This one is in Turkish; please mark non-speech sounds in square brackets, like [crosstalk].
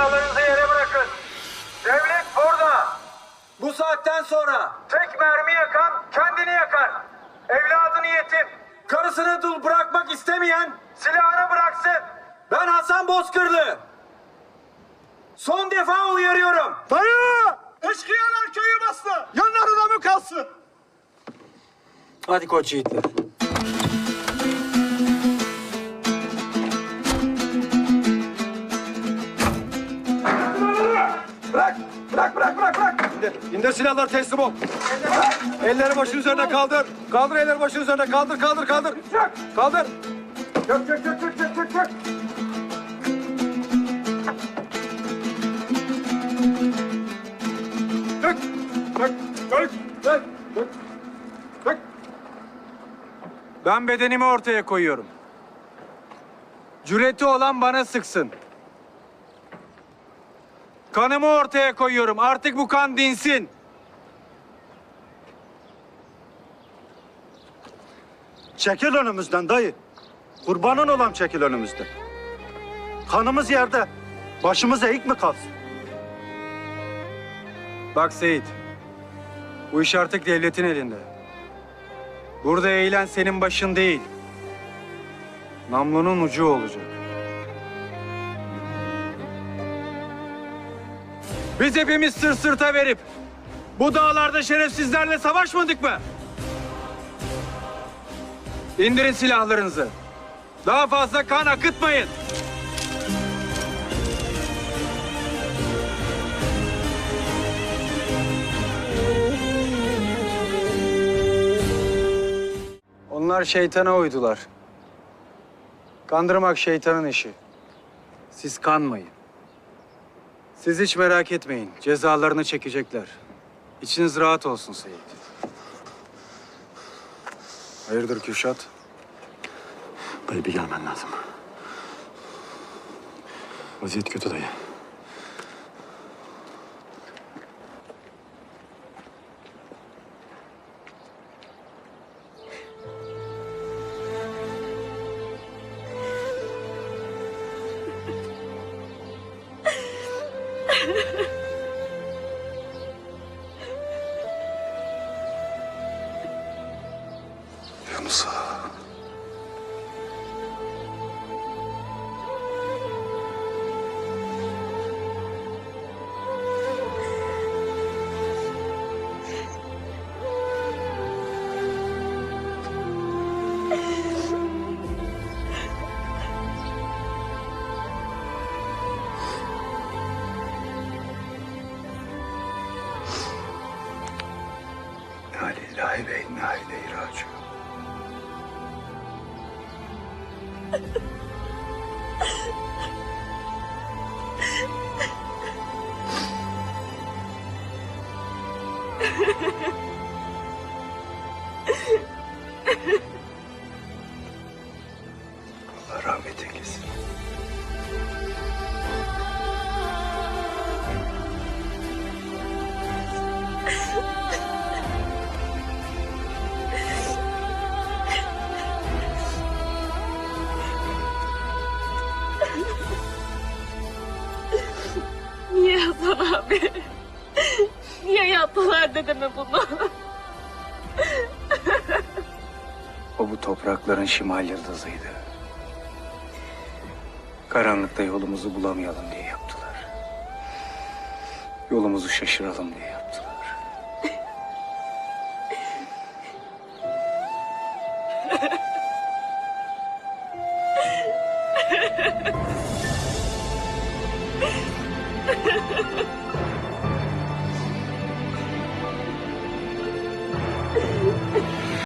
Silahlarınızı yere bırakın. Devlet burada. Bu saatten sonra tek mermi yakan kendini yakar. Evladını yetim, karısını dul bırakmak istemeyen silahını bıraksın. Ben Hasan Bozkırlı. Son defa uyarıyorum. Dayı! Eşkıyalar köyü bastı. Yanlarına mı kalsın? Hadi koç yiğitler. İndir, silahları teslim ol. Elleri başın üzerine kaldır. Kaldır elleri başın üzerine kaldır, kaldır, kaldır. Kaldır. Çök, çök, çök, çök, çök, çök. Çök, çök, çök, çök, çök, çök. Ben bedenimi ortaya koyuyorum. Cüreti olan bana sıksın. Kanımı ortaya koyuyorum. Artık bu kan dinsin. Çekil önümüzden dayı. Kurbanın olan çekil önümüzden. Kanımız yerde. Başımız eğik mi kalsın? Bak Seyit. Bu iş artık devletin elinde. Burada eğilen senin başın değil. Namlunun ucu olacak. Biz hepimiz sır sırta verip bu dağlarda şerefsizlerle savaşmadık mı? İndirin silahlarınızı. Daha fazla kan akıtmayın. Onlar şeytana uydular. Kandırmak şeytanın işi. Siz kanmayın. Siz hiç merak etmeyin. Cezalarını çekecekler. İçiniz rahat olsun Seyit. Hayırdır Kürşat? Dayı bir gelmen lazım. Vaziyet kötü dayı. Yunus İnna lillahi ve inna ileyhi raciun. Allah [laughs] yaptılar dedeme bunu? O bu toprakların şimal yıldızıydı. Karanlıkta yolumuzu bulamayalım diye yaptılar. Yolumuzu şaşıralım diye